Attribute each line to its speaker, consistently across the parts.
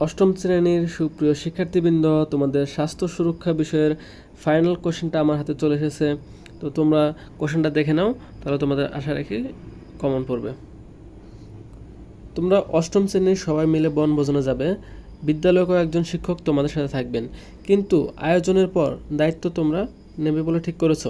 Speaker 1: অষ্টম শ্রেণির সুপ্রিয় শিক্ষার্থীবৃন্দ, তোমাদের স্বাস্থ্য সুরক্ষা বিষয়ের ফাইনাল কোশ্চেনটা আমার হাতে চলে এসেছে। তো তোমরা কোশ্চেনটা দেখে নাও, তাহলে তোমাদের আশা রাখি কমন পড়বে। তোমরা অষ্টম শ্রেণির সবাই মিলে বনভোজনে যাবে। বিদ্যালয়ে কয়েকজন শিক্ষক তোমাদের সাথে থাকবেন। কিন্তু আয়োজনের পর দায়িত্ব তোমরা নেবে বলে ঠিক করেছ।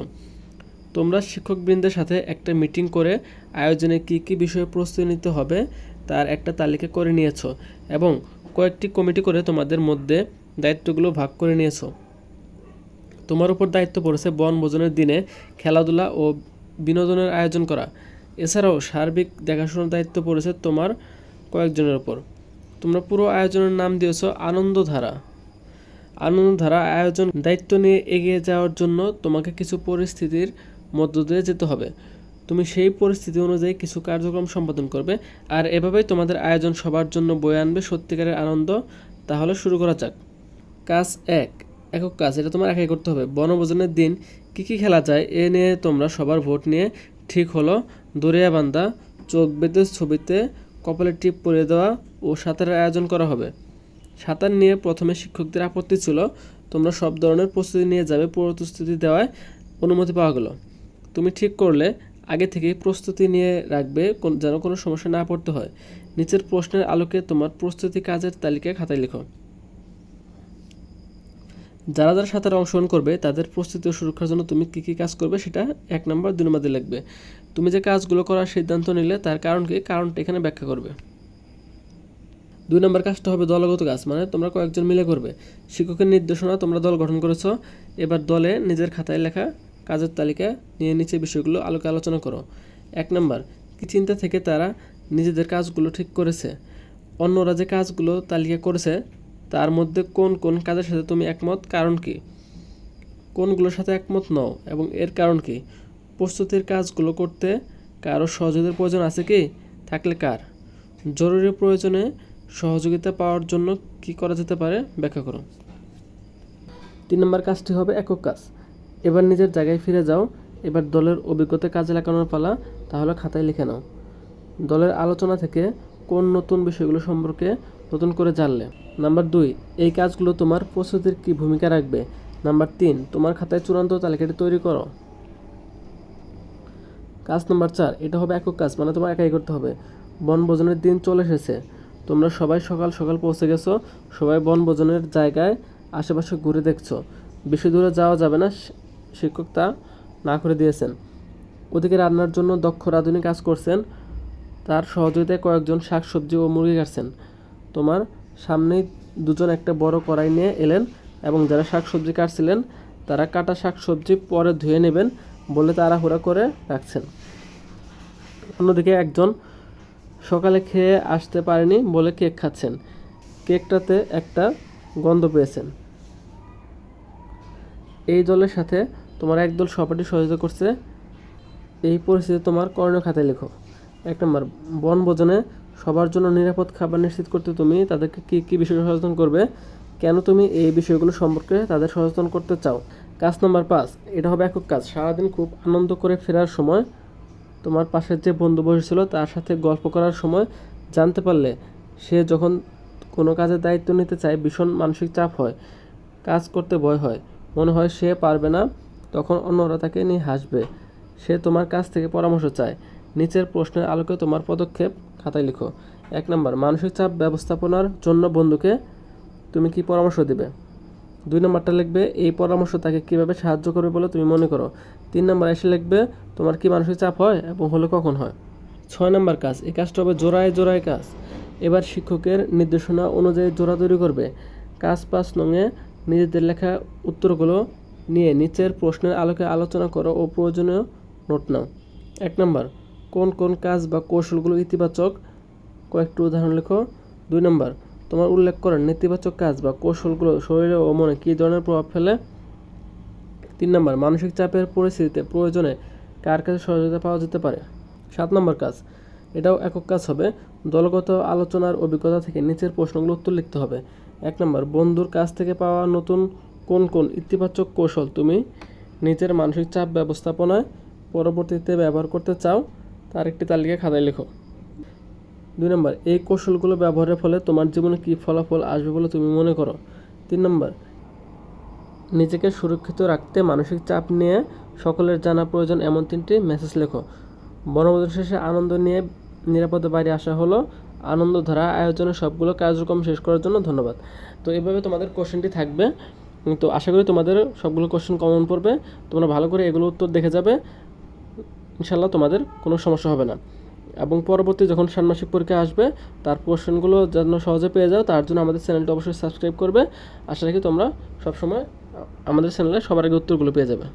Speaker 1: তোমরা শিক্ষকবৃন্দের সাথে একটা মিটিং করে আয়োজনে কী কী বিষয়ে প্রস্তুতি নিতে হবে, তার একটা তালিকা করে নিয়েছো। এবং কয়েকটি কমিটি করে তোমাদের মধ্যে দায়িত্বগুলো ভাগ করে নিয়েছো। তোমার উপর দায়িত্ব পড়েছে বনভোজনের দিনে খেলাধুলা ও বিনোদনের আয়োজন করা। এছাড়াও সার্বিক দেখাশোনার দায়িত্ব পড়েছে তোমার কয়েকজনের ওপর তোমরা পুরো আয়োজনের নাম দিয়েছ আনন্দধারা। আনন্দধারা আয়োজন দায়িত্ব নিয়ে এগিয়ে যাওয়ার জন্য তোমাকে কিছু পরিস্থিতির মধ্য দিয়ে যেতে হবে। তুমি সেই পরিস্থিতি অনুযায়ী কিছু কার্যক্রম সম্পাদন করবে, আর এভাবেই তোমাদের আয়োজন সবার জন্য বয়ে আনবে সত্যিকারের আনন্দ। তাহলে শুরু করা যাক। কাজ এক, একক কাজ, এটা তোমার একাই করতে হবে। বনভোজনের দিন কী কী খেলা যায়, এ নিয়ে তোমরা সবার ভোট নিয়ে ঠিক হলো। দরিয়া বান্ধা চোখ বেঁধে ছবিতে কপালে টিপ পরিয়ে দেওয়া ও সাঁতারের আয়োজন করা হবে। সাঁতার নিয়ে প্রথমে শিক্ষকদের আপত্তি ছিল। তোমরা সব ধরনের প্রস্তুতি নিয়ে যাবে প্রস্তুতি দেওয়ায় অনুমতি পাওয়া গেল। তুমি ঠিক করলে আগে থেকেই প্রস্তুতি নিয়ে রাখবে যেন কোনো সমস্যা না পড়তে হয়। নিচের প্রশ্নের আলোকে তোমার প্রস্তুতি কাজের তালিকা খাতায় লেখো। যারা যারা সাঁতারে অংশগ্রহণ করবে, তাদের প্রস্তুতি ও সুরক্ষার জন্য তুমি কী কী কাজ করবে সেটা এক নম্বর, দুই নম্বর লিখবে। তুমি যে কাজগুলো করার সিদ্ধান্ত নিলে, তার কারণ কি কারণটা এখানে ব্যাখ্যা করবে। দুই নম্বর কাজটা হবে দলগত কাজ মানে তোমরা কয়েকজন মিলে করবে। শিক্ষকের নির্দেশনা তোমরা দল গঠন করেছ। এবার দলে নিজের খাতায় লেখা কাজের তালিকা নিয়ে নিচে বিষয়গুলো আলোকে আলোচনা করো। এক নম্বর, কি চিন্তা থেকে তারা নিজেদের কাজগুলো ঠিক করেছে? অন্যরা যে কাজগুলো তালিকা করেছে, তার মধ্যে কোন কোন কাজের সাথে তুমি একমত, কারণ কি? কোনগুলোর সাথে একমত নও, এবং এর কারণ কি? প্রস্তুতির কাজগুলো করতে কারও সহযোগিতার প্রয়োজন আছে কি? থাকলে কার? জরুরি প্রয়োজনে সহযোগিতা পাওয়ার জন্য কি করা যেতে পারে? ব্যাখ্যা করো। তিন নম্বর কাজটি হবে একক কাজ। এবার নিজের জায়গায় ফিরে যাও। এবার দলের অভিজ্ঞতা কাজে লাগানোর পালা, তাহলে খাতায় লিখে নাও। দলের আলোচনা থেকে কোন নতুন বিষয়গুলো সম্পর্কে নতুন করে জানলে। নাম্বার দুই, এই কাজগুলো তোমার প্রস্তুতির কী ভূমিকা রাখবে? নাম্বার তিন, তোমার খাতায় চূড়ান্ত তালিকাটি তৈরি করো। কাজ নাম্বার চার, এটা হবে একক কাজ মানে তোমার একাই করতে হবে। বনভোজনের দিন চলে এসেছে। তোমরা সবাই সকাল সকাল পৌঁছে গেছো, সবাই বনভোজনের জায়গায় আশেপাশে ঘুরে দেখছ। বেশি দূরে যাওয়া যাবে না শিক্ষক তা না করে দিয়েছেন। ওদিকে রান্নার জন্য দক্ষ রাঁধুনি কাজ করছেন। তার সহযোগিতায় কয়েকজন শাকসবজি ও মুরগি কাটছেন। তোমার সামনেই দুজন একটা বড় কড়াই নিয়ে এলেন এবং যারা শাকসবজি কাটছিলেন, তারা কাটা শাকসবজি পরে ধুয়ে নেবেন বলে তাড়াহুড়া করে রাখছেন। অন্যদিকে একজন সকালে খেয়ে আসতে পারেনি বলে কেক খাচ্ছেন। কেকটাতে একটা গন্ধ পেয়েছেন। এই দলের সাথে তোমার একদল সহপাঠী সহযোগিতা করছে। এই পরিস্থিতি তোমার করণীয় খাতায় লেখো। এক নম্বর বনভোজনে সবার জন্য নিরাপদ খাবার নিশ্চিত করতে তুমি তাদেরকে কী কী বিষয়ে সচেতন করবে? কেন তুমি এই বিষয়গুলো সম্পর্কে তাদের সচেতন করতে চাও? কাজ নম্বর পাঁচ, এটা হবে একক কাজ। সারাদিন খুব আনন্দ করে ফেরার সময় তোমার পাশের যে বন্ধু বসেছিল, তার সাথে গল্প করার সময় জানতে পারলে সে যখন কোনো কাজের দায়িত্ব নিতে চায়, ভীষণ মানসিক চাপ হয়, কাজ করতে ভয় হয়। মনে হয় সে পারবে না। তখন অন্যরা তাকে নিয়ে হাসবে। সে তোমার কাছ থেকে পরামর্শ চায়। নিচের প্রশ্নের আলোকে তোমার পদক্ষেপ খাতায় লিখো। এক নম্বর, মানসিক চাপ ব্যবস্থাপনার জন্য বন্ধুকে তুমি কি পরামর্শ দেবে? দুই নম্বরটা লিখবে, এই পরামর্শ তাকে কীভাবে সাহায্য করবে বলে তুমি মনে করো? তিন নম্বর এসে লিখবে, তোমার কি মানসিক চাপ হয় এবং হলে কখন হয়? ছয় নম্বর কাজ, এই কাজটা হবে জোড়ায় জোড়ায় কাজ। এবার শিক্ষকের নির্দেশনা অনুযায়ী জোড়া তৈরি করবে। কাজ পাঁচ নঙে নিজেদের লেখা উত্তরগুলো নিয়ে নিচের প্রশ্নের আলোকে আলোচনা করো ও প্রয়োজনীয় নোট নাও। এক নম্বর, কোন কোন কাজ বা কৌশলগুলো ইতিবাচক? কয়েকটি উদাহরণ লেখো। দুই নম্বর, তোমার উল্লেখ করেন নেতিবাচক কাজ বা কৌশলগুলো শরীরে ও মনে কী ধরনের প্রভাব ফেলে? তিন নম্বর, মানসিক চাপের পরিস্থিতিতে প্রয়োজনে কার কাছে সহযোগিতা পাওয়া যেতে পারে? সাত নম্বর কাজ, এটাও একক কাজ হবে। দলগত আলোচনার অভিজ্ঞতা থেকে নিচের প্রশ্নগুলো উত্তর লিখতে হবে। এক নম্বর, বন্ধুর কাছ থেকে পাওয়া নতুন কোন কোন ইতিবাচক কৌশল তুমি নিজের মানসিক চাপ ব্যবস্থাপনায় পরবর্তীতে ব্যবহার করতে চাও, তার একটি তালিকা খাতায় লেখো। দুই নম্বর, এই কৌশলগুলো ব্যবহারের ফলে তোমার জীবনে কী ফলাফল আসবে বলে তুমি মনে করো? তিন নম্বর, নিজেকে সুরক্ষিত রাখতে মানসিক চাপ নিয়ে সকলের জানা প্রয়োজন এমন তিনটি মেসেজ লেখো। বনভোজন শেষে আনন্দ নিয়ে নিরাপদে বাইরে আসা হলো। আনন্দধারা আয়োজনের সবগুলো কার্যক্রম শেষ করার জন্য ধন্যবাদ। তো এভাবে তোমাদের কোশ্চেনটি থাকবে। তো আশা করি তোমাদের সবগুলো কোশ্চেন কমন পড়বে। তোমরা ভালো করে এগুলো উত্তর দেখে যাবে। ইনশাল্লাহ তোমাদের কোনো সমস্যা হবে না। এবং পরবর্তী যখন ষান্মাসিক পরীক্ষা আসবে, তার কোশ্চেনগুলো যেন সহজে পেয়ে যাও, তার জন্য আমাদের চ্যানেলটা অবশ্যই সাবস্ক্রাইব করবে। আশা রাখি তোমরা সবসময় আমাদের চ্যানেলে সবার আগে উত্তরগুলো পেয়ে যাবে।